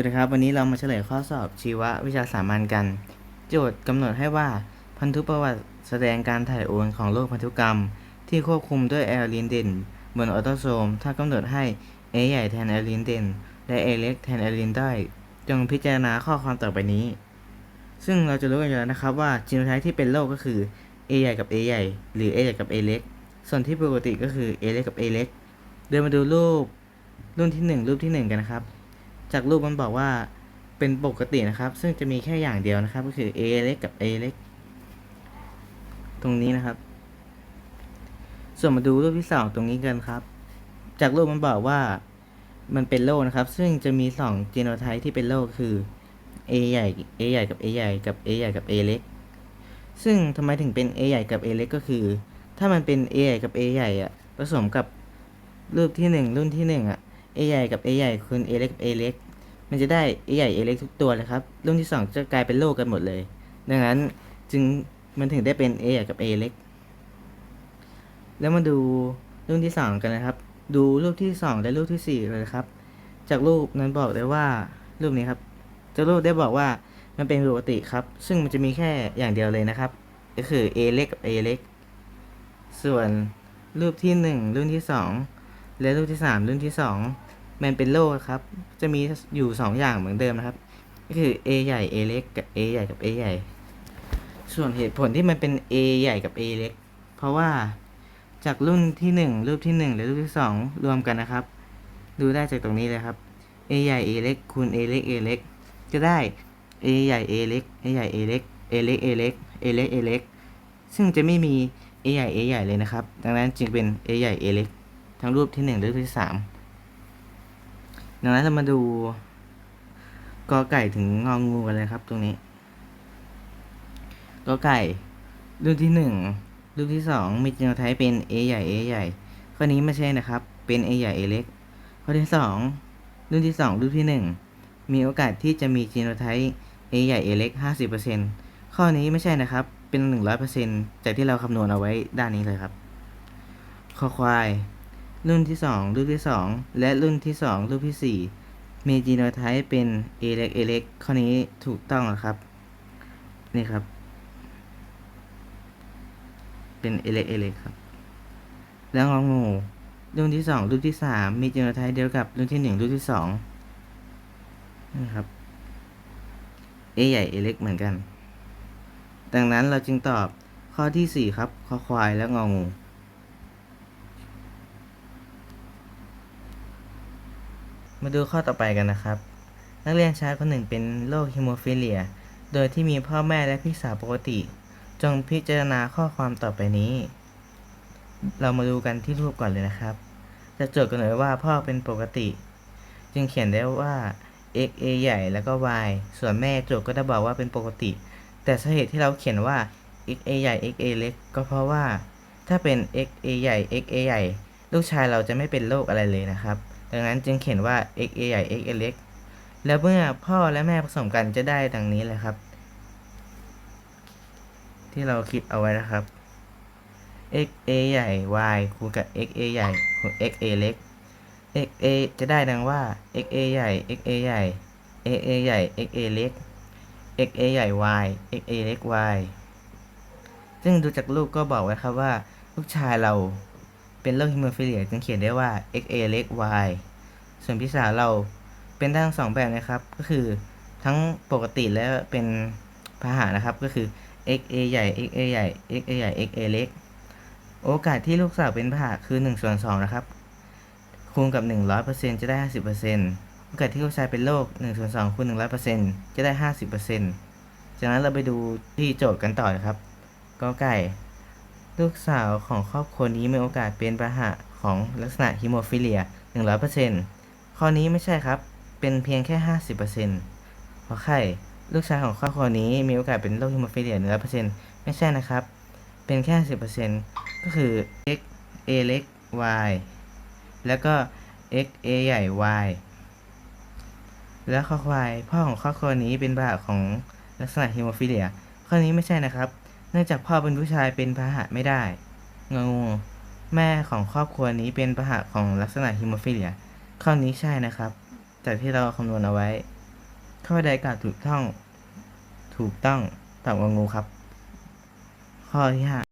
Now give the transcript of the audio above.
สวัสดีครับวันนี้เรามาเฉลยข้อสอบชีววิชาสามัญกัน โจทย์กำหนดให้ว่าพันธุประวัติแสดงการถ่ายโอนของโรคพันธุกรรม ที่ควบคุมด้วยแอลลินเดนบนออโตโซม ถ้ากำหนดให้ A ใหญ่แทนแอลลินเดนและ A เล็กแทนแอลลินได้ จงพิจารณาข้อความต่อไปนี้ ซึ่งเราจะรู้กันอยู่แล้วนะครับว่าจีโนไทป์ที่เป็นโรคก็คือ A ใหญ่กับ A ใหญ่ หรือ A ใหญ่กับ A เล็กส่วนที่ปกติก็คือ A เล็กกับ A เล็กเดินมาดูรูปรุ่นที่หนึ่งรูปที่หนึ่งกันนะครับ จากรูปมันบอกว่าเป็นปกตินะครับ ซึ่งจะมีแค่อย่างเดียวนะครับ ก็คือ A เล็กกับ A เล็ก ตรงนี้นะครับ ส่วนมาดูรูปที่สองตรงนี้กันครับ จากรูปมันบอกว่ามันเป็นโรคนะครับ ซึ่งจะมีสองจีโนไทป์ที่เป็นโรคคือ A ใหญ่ A ใหญ่กับ A ใหญ่กับ A ใหญ่กับ A เล็ก ซึ่งทำไมถึงเป็น A ใหญ่กับ A เล็กก็คือ ถ้ามันเป็น A ใหญ่กับ A ใหญ่อะผสมกับรูปที่หนึ่งรุ่นที่หนึ่งอะ A ใหญ่กับ A ใหญ่คูณ A เล็กกับ A เล็ก มันจะได้ A ใหญ่ A เล็กทุกตัวเลยครับ รุ่นที่ 2 จะกลายเป็นโลกกันหมดเลย ดังนั้นจึงมันถึงได้เป็น A ใหญ่กับ A เล็ก แล้วมาดูรุ่นที่ 2 กันนะครับ ดูรูปที่ 2 และรูปที่ 4 เลยครับ จากรูปนั้นบอกได้ว่ารูปนี้ครับ จากรูปได้บอกว่ามันเป็นปกติครับ ซึ่งมันจะมีแค่อย่างเดียวเลยนะครับ ก็คือ A เล็กกับ A เล็ก ส่วนรูปที่ 1 รุ่นที่ 2 และรูปที่3รุ่นที่2มันเป็นโลครับ จะมีอยู่2อย่างเหมือนเดิมนะครับ ก็คือ A ใหญ่ A เล็กกับ A ใหญ่กับ A ใหญ่ ส่วนเหตุผลที่มันเป็น A ใหญ่กับ A เล็ก เพราะว่าจากรุ่นที่ 1 รูปที่ 1 และรูปที่ 2 รวมกันนะครับ ดูได้จากตรงนี้เลยครับ A ใหญ่ A เล็กคูณ A เล็ก A เล็กจะได้ A ใหญ่ A เล็ก A ใหญ่ A เล็ก A เล็ก A เล็ก A เล็ก A เล็ก ซึ่งจะไม่มี A ใหญ่ A ใหญ่เลยนะครับ ดังนั้นจึงเป็น A ใหญ่ A เล็ก ทั้งรูปที่1และรูปที่3ดังนั้นเรามาดูกอไก่ถึงงองูกันเลยครับ ตรงนี้กอไก่ รูปที่หนึ่งรูปที่สองมีจีโนไทป์เป็น A ใหญ่ A ใหญ่ ข้อนี้ไม่ใช่นะครับ เป็น A ใหญ่ A เล็ก ข้อที่สองรุ่นที่สองรูปที่หนึ่งมีโอกาสที่จะมีจีโนไทป์ A ใหญ่ A เล็ก50%ข้อนี้ไม่ใช่นะครับ เป็น100%จากที่เราคำนวณเอาไว้ด้านนี้เลยครับคอควาย รุ่นที่ 2รุ่นที่ 2 และรุ่นที่ 2รุ่นที่ 4 มีจีโนไทป์เป็น A เล็ก A เล็กข้อนี้ถูกต้องครับ นี่ครับ เป็น A เล็ก A เล็กครับ แล้วงองูรุ่นที่ 2รุ่นที่ 3 มีจีโนไทป์เดียวกับรุ่นที่ 1รุ่นที่2นี่ครับ A ใหญ่ A เล็กเหมือนกัน ดังนั้นเราจึงตอบข้อที่ 4 ครับคอควายและงองู มาดูข้อต่อไปกันนะครับ นักเรียนชายคนหนึ่งเป็นโรคฮิโมฟิเลีย โดยที่มีพ่อแม่และพี่สาวปกติ จงพิจารณาข้อความต่อไปนี้ เรามาดูกันที่รูปก่อนเลยนะครับ จะโจทย์กันหน่อยว่าพ่อเป็นปกติ จึงเขียนได้ว่า x a ใหญ่แล้วก็ y ส่วนแม่โจทย์ก็จะบอกว่าเป็นปกติ แต่สาเหตุที่เราเขียนว่า x a ใหญ่ x a เล็ก ก็เพราะว่า ถ้าเป็น x a ใหญ่ x a ใหญ่ ลูกชายเราจะไม่เป็นโรคอะไรเลยนะครับ ดังนั้นจึงเขียนว่า x a ใหญ่ x a เล็กแล้วเมื่อพ่อและแม่ผสมกันจะได้ดังนี้เลยครับ ที่เราคิดเอาไว้นะครับ x a ใหญ่ y คูณกับ x a ใหญ่คูณ x a เล็ก x a จะได้ดังว่า x a ใหญ่ x a ใหญ่ x a ใหญ่ x a เล็ก x a ใหญ่ y x a เล็ก y ซึ่งดูจากรูปก็บอกไว้ครับว่า ลูกชายเรา เป็นโรคฮิโมฟิเลียจึงเขียนได้ว่า x a เล็ก y ส่วนพี่สาเราเป็นทั้งสองแบบนะครับ ก็คือทั้งปกติและเป็นพาหะนะครับ ก็คือ x a ใหญ่ x a ใหญ่ x a ใหญ่ x a เล็ก โอกาสที่ลูกสาวเป็นพาหะคือ1ส่วน2นะครับ คูณกับ 100%จะได้ 50%โอกาสที่ลูกชายเป็นโรค1ส่วน2คูณ100%จะได้ 50%จากนั้นเราไปดูที่โจทย์กันต่อนะครับกอไก่ ลูกสาวของครอบครัวนี้มีโอกาสเป็นพาหะของลักษณะฮิโมฟิเลีย 100%ข้อนี้ไม่ใช่ครับ เป็นเพียงแค่ 50%ขอไข่ลูกชายของครอบครัวนี้มีโอกาสเป็นโรคฮิโมฟิเลีย 100%ไม่ใช่นะครับ เป็นแค่ 10%ก็คือ x a เล็ก y แล้วก็ x a ใหญ่ y แล้วข้อควาย พ่อของครอบครัวนี้เป็นพาหะของลักษณะฮิโมฟิเลีย ข้อนี้ไม่ใช่นะครับ เนื่องจากพ่อเป็นผู้ชายเป็นพหะไม่ได้งองูแม่ของครอบครัวนี้เป็นพหะของลักษณะฮิโมฟิเลีย ข้อนี้ใช่นะครับ จากที่เราคำนวณเอาไว้ ข้อใดกล่าวถูกต้อง ถูกต้องตอบงงูครับ ข้อที่ห้า